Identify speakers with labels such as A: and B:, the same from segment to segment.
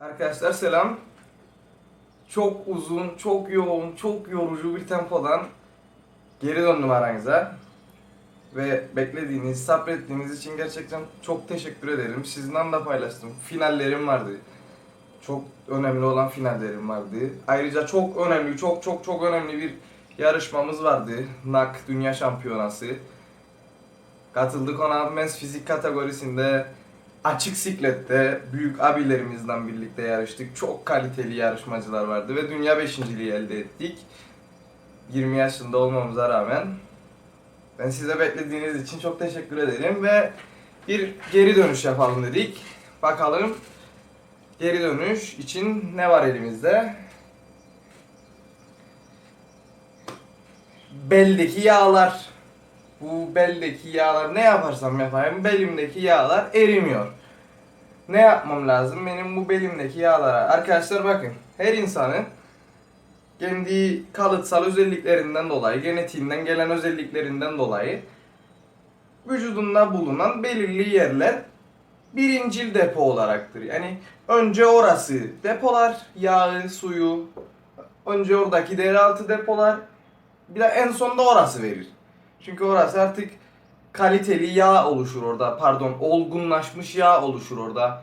A: Arkadaşlar selam. Çok uzun, çok yoğun, çok yorucu bir tempodan geri döndüm aranıza. Ve beklediğiniz, sabrettiğiniz için gerçekten çok teşekkür ederim. Sizinle de paylaştım. Finallerim vardı. Çok önemli olan finallerim vardı. Ayrıca çok önemli, çok çok çok önemli bir yarışmamız vardı. NAK Dünya Şampiyonası. Katıldık ona men's fizik kategorisinde açık siklette büyük abilerimizle birlikte yarıştık. Çok kaliteli yarışmacılar vardı ve dünya beşinciliği elde ettik. 20 yaşında olmamıza rağmen. Ben size beklediğiniz için çok teşekkür ederim ve bir geri dönüş yapalım dedik. Bakalım geri dönüş için ne var elimizde? Beldeki yağlar. Bu beldeki yağlar ne yaparsam yapayım belimdeki yağlar erimiyor. Ne yapmam lazım benim bu belimdeki yağlara? Arkadaşlar bakın her insanın kendi kalıtsal özelliklerinden dolayı, genetiğinden gelen özelliklerinden dolayı vücudunda bulunan belirli yerler birincil depo olaraktır. Yani önce orası depolar, yağı, suyu, önce oradaki deraltı depolar, bir de en sonda orası verir. Çünkü orası artık kaliteli yağ oluşur orada. Pardon, olgunlaşmış yağ oluşur orada.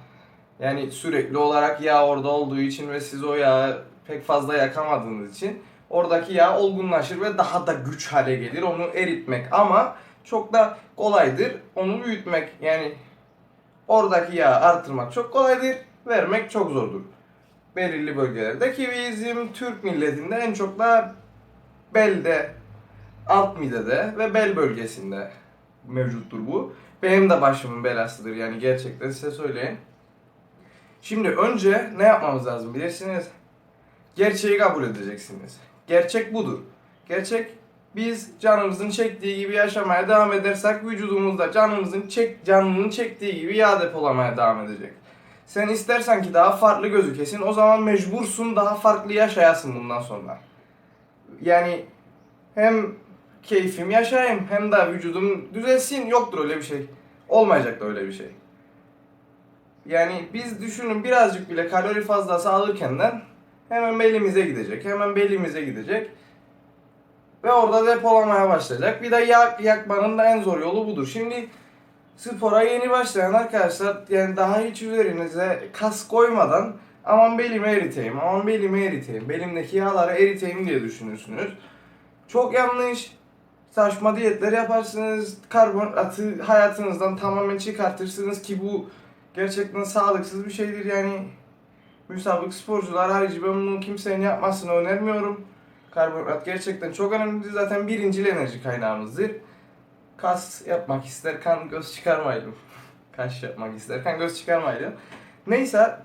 A: Yani sürekli olarak yağ orada olduğu için ve siz o yağı pek fazla yakamadığınız için oradaki yağ olgunlaşır ve daha da güç hale gelir. Onu eritmek ama çok da kolaydır. Onu büyütmek yani oradaki yağı artırmak çok kolaydır. Vermek çok zordur. Belirli bölgelerde ki bizim Türk milletinde en çok da belde alt midede ve bel bölgesinde mevcuttur bu. Benim de başımın belasıdır yani gerçekten size söyleyeyim. Şimdi önce ne yapmamız lazım bilirsiniz? Gerçeği kabul edeceksiniz. Gerçek budur. Gerçek biz canımızın çektiği gibi yaşamaya devam edersek vücudumuzda canımızın çek canının çektiği gibi yağ depolamaya devam edecek. Sen istersen ki daha farklı gözükesin o zaman mecbursun daha farklı yaşayasın bundan sonra. Yani hem keyfim yaşayayım hem de vücudum düzelsin yoktur öyle bir şey. Olmayacak da öyle bir şey. Yani biz düşünün birazcık bile kalori fazlası alırkenden hemen belimize gidecek. Hemen belimize gidecek. Ve orada depolamaya başlayacak. Bir de yak, yakmanın da en zor yolu budur. Şimdi spora yeni başlayan arkadaşlar yani daha hiç üzerinize kas koymadan aman belimi eriteyim, aman belimi eriteyim, belimdeki yağları eriteyim diye düşünürsünüz. Çok yanlış. Saçma diyetler yaparsınız. Karbonhidratı hayatınızdan tamamen çıkartırsınız ki bu gerçekten sağlıksız bir şeydir yani. Müsabık sporcular harici ben bunu kimsenin yapmasını önermiyorum. Karbonhidrat gerçekten çok önemlidir. Zaten birincil enerji kaynağımızdır. Kas yapmak ister kan göz çıkarmayalım. Kaş yapmak ister kan göz çıkarmayalım. Neyse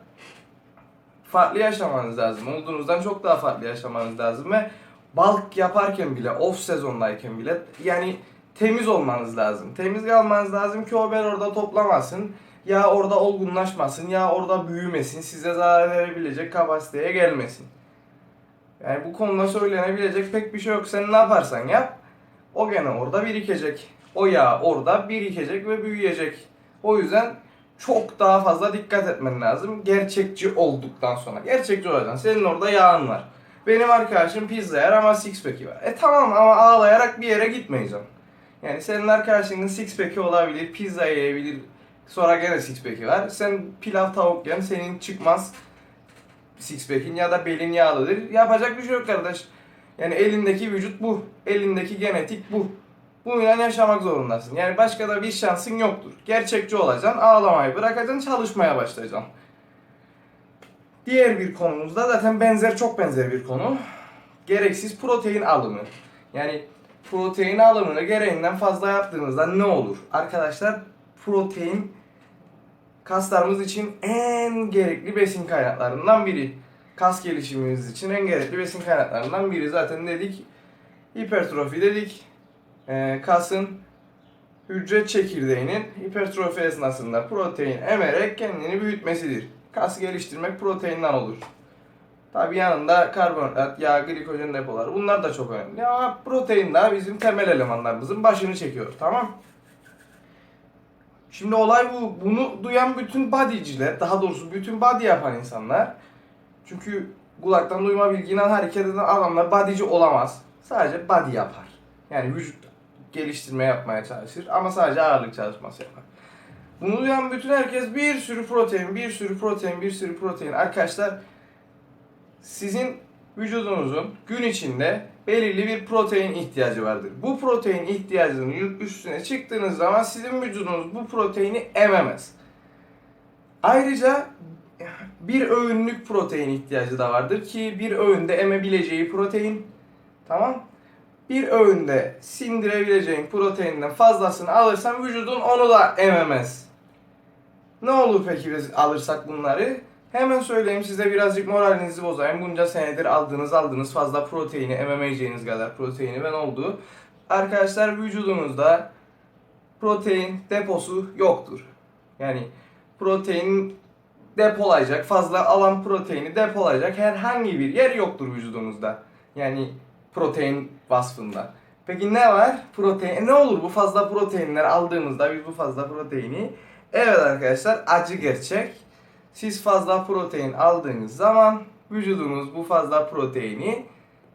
A: farklı yaşamanız lazım. Olduğunuzdan çok daha farklı yaşamanız lazım ve bulk yaparken bile, off sezondayken bile yani temiz olmanız lazım. Temiz kalmanız lazım ki o bel orada toplamasın. Ya orada olgunlaşmasın, ya orada büyümesin, size zarar verebilecek kapasiteye gelmesin. Yani bu konuda söylenebilecek pek bir şey yok. Sen ne yaparsan yap, o gene orada birikecek. O yağ orada birikecek ve büyüyecek. O yüzden çok daha fazla dikkat etmen lazım gerçekçi olduktan sonra. Gerçekçi olacaksın. Senin orada yağın var. Benim arkadaşım pizza yer ama six pack'i var. E tamam ama ağlayarak bir yere gitmeyeceğim. Yani senin arkadaşının six pack'i olabilir, pizza yiyebilir, sonra gene six pack'i var. Sen pilav tavuk yiyen senin çıkmaz six pack'in ya da belin yağlıdır. Yapacak bir şey yok kardeş. Yani elindeki vücut bu. Elindeki genetik bu. Bununla yaşamak zorundasın. Yani başka da bir şansın yoktur. Gerçekçi olacaksın, ağlamayı bırakacaksın, çalışmaya başlayacaksın. Diğer bir konumuz da zaten benzer, çok benzer bir konu. Gereksiz protein alımı. Yani protein alımını gereğinden fazla yaptığınızda ne olur? Arkadaşlar protein kaslarımız için en gerekli besin kaynaklarından biri. Kas gelişimimiz için en gerekli besin kaynaklarından biri. Zaten dedik hipertrofi dedik. Ee, kasın hücre çekirdeğinin hipertrofi esnasında protein emerek kendini büyütmesidir. Kas geliştirmek proteinden olur. Tabi yanında karbonhidrat, yağ, glikojen depoları bunlar da çok önemli. Ama protein daha bizim temel elemanlarımızın başını çekiyor. Tamam? Şimdi olay bu. Bunu duyan bütün bodyciler, daha doğrusu bütün body yapan insanlar. Çünkü kulaktan duyma bilgiyle hareket eden adamlar bodyci olamaz. Sadece body yapar. Yani vücut geliştirme yapmaya çalışır ama sadece ağırlık çalışması yapar. Bunu duyan bütün herkes bir sürü protein, bir sürü protein, bir sürü protein. Arkadaşlar sizin vücudunuzun gün içinde belirli bir protein ihtiyacı vardır. Bu protein ihtiyacının üstüne çıktığınız zaman sizin vücudunuz bu proteini ememez. Ayrıca bir öğünlük protein ihtiyacı da vardır ki bir öğünde emebileceği protein tamam bir öğünde sindirebileceğin proteinden fazlasını alırsan vücudun onu da ememez. Ne olur peki biz alırsak bunları? Hemen söyleyeyim size birazcık moralinizi bozayım. Bunca senedir aldığınız aldığınız fazla proteini ememeyeceğiniz kadar proteini ben oldu. Arkadaşlar vücudunuzda protein deposu yoktur. Yani protein depolayacak, fazla alan proteini depolayacak herhangi bir yer yoktur vücudunuzda. Yani protein vasfında. Peki ne var? Protein. E ne olur bu fazla proteinler aldığımızda biz bu fazla proteini Evet arkadaşlar acı gerçek. Siz fazla protein aldığınız zaman vücudunuz bu fazla proteini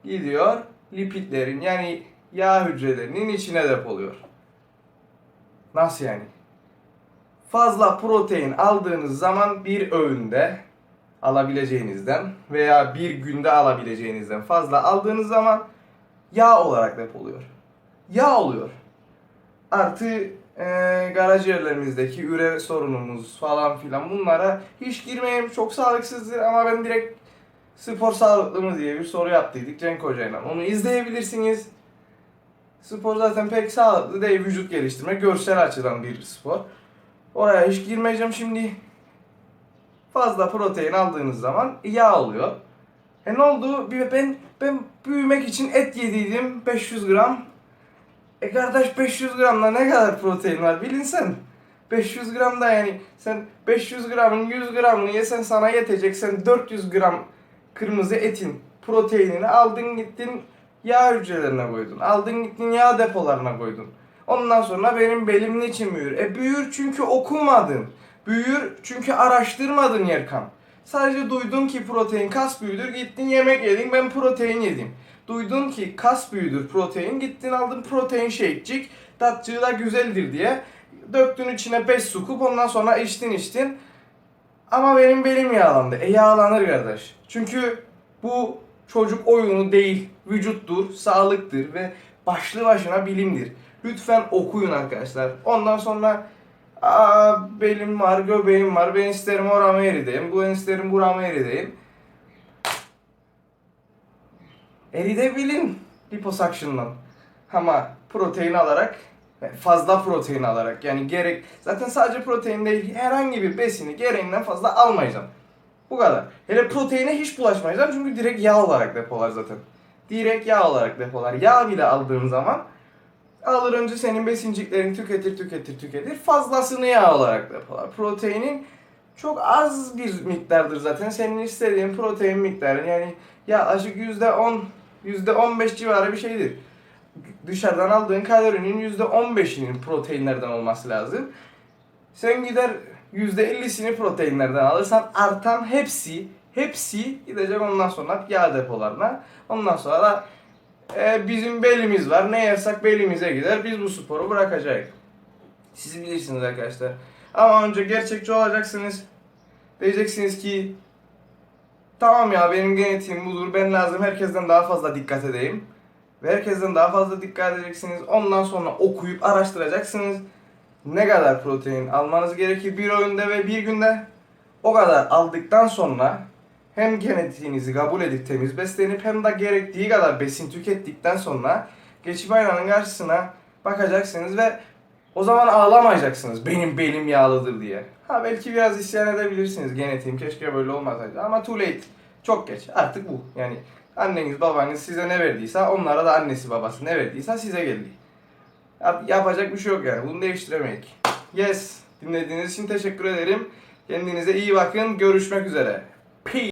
A: gidiyor lipidlerin yani yağ hücrelerinin içine depoluyor. Nasıl yani? Fazla protein aldığınız zaman bir öğünde alabileceğinizden veya bir günde alabileceğinizden fazla aldığınız zaman yağ olarak depoluyor. Yağ oluyor. Artı e, garajiyerlerimizdeki üre sorunumuz falan filan bunlara hiç girmeyeyim çok sağlıksızdır ama ben direkt spor sağlıklı mı diye bir soru yaptıydık Cenk Hoca'yla. Onu izleyebilirsiniz. Spor zaten pek sağlıklı değil vücut geliştirme görsel açıdan bir spor. Oraya hiç girmeyeceğim şimdi. Fazla protein aldığınız zaman yağ oluyor. E ne oldu? Ben ben büyümek için et yediydim 500 gram. E kardeş 500 gramda ne kadar protein var bilin sen. 500 gramda yani sen 500 gramın 100 gramını yesen sana yetecek. Sen 400 gram kırmızı etin proteinini aldın gittin yağ hücrelerine koydun. Aldın gittin yağ depolarına koydun. Ondan sonra benim belim niçin büyür? E büyür çünkü okumadın. Büyür çünkü araştırmadın Yerkan. Sadece duydun ki protein kas büyüdür gittin yemek yedin ben protein yedim. Duydun ki kas büyüdür protein gittin aldın protein shake'cik tatçığı da güzeldir diye. Döktün içine 5 su kup ondan sonra içtin içtin. Ama benim belim yağlandı. E yağlanır kardeş. Çünkü bu çocuk oyunu değil, vücuttur, sağlıktır ve başlı başına bilimdir. Lütfen okuyun arkadaşlar. Ondan sonra Aa, belim var, göbeğim var, ben isterim orama erideyim, bu isterim burama erideyim. Eridebilin liposuction'la. Ama protein alarak, fazla protein alarak yani gerek, zaten sadece protein değil herhangi bir besini gereğinden fazla almayacağım. Bu kadar. Hele proteine hiç bulaşmayacağım çünkü direkt yağ olarak depolar zaten. Direkt yağ olarak depolar. Yağ bile aldığım zaman alır önce senin besinciklerini tüketir tüketir tüketir fazlasını yağ olarak depolar. Proteinin çok az bir miktardır zaten. Senin istediğin protein miktarı yani yaklaşık %10 %15 civarı bir şeydir. Dışarıdan aldığın kalorinin %15'inin proteinlerden olması lazım. Sen gider %50'sini proteinlerden alırsan artan hepsi hepsi gidecek ondan sonra yağ depolarına. Ondan sonra da e, bizim belimiz var. Ne yersek belimize gider. Biz bu sporu bırakacağız. Siz bilirsiniz arkadaşlar. Ama önce gerçekçi olacaksınız. Diyeceksiniz ki tamam ya benim genetiğim budur. Ben lazım herkesten daha fazla dikkat edeyim. Ve herkesten daha fazla dikkat edeceksiniz. Ondan sonra okuyup araştıracaksınız. Ne kadar protein almanız gerekir bir öğünde ve bir günde. O kadar aldıktan sonra hem genetiğinizi kabul edip temiz beslenip hem de gerektiği kadar besin tükettikten sonra geçip aynanın karşısına bakacaksınız ve o zaman ağlamayacaksınız benim belim yağlıdır diye. Ha belki biraz isyan edebilirsiniz genetiğim keşke böyle olmasaydı ama too late. Çok geç artık bu. Yani anneniz babanız size ne verdiyse onlara da annesi babası ne verdiyse size geldi. Yap- Yapacak bir şey yok yani bunu değiştiremeyiz. Yes dinlediğiniz için teşekkür ederim. Kendinize iyi bakın görüşmek üzere. Peace.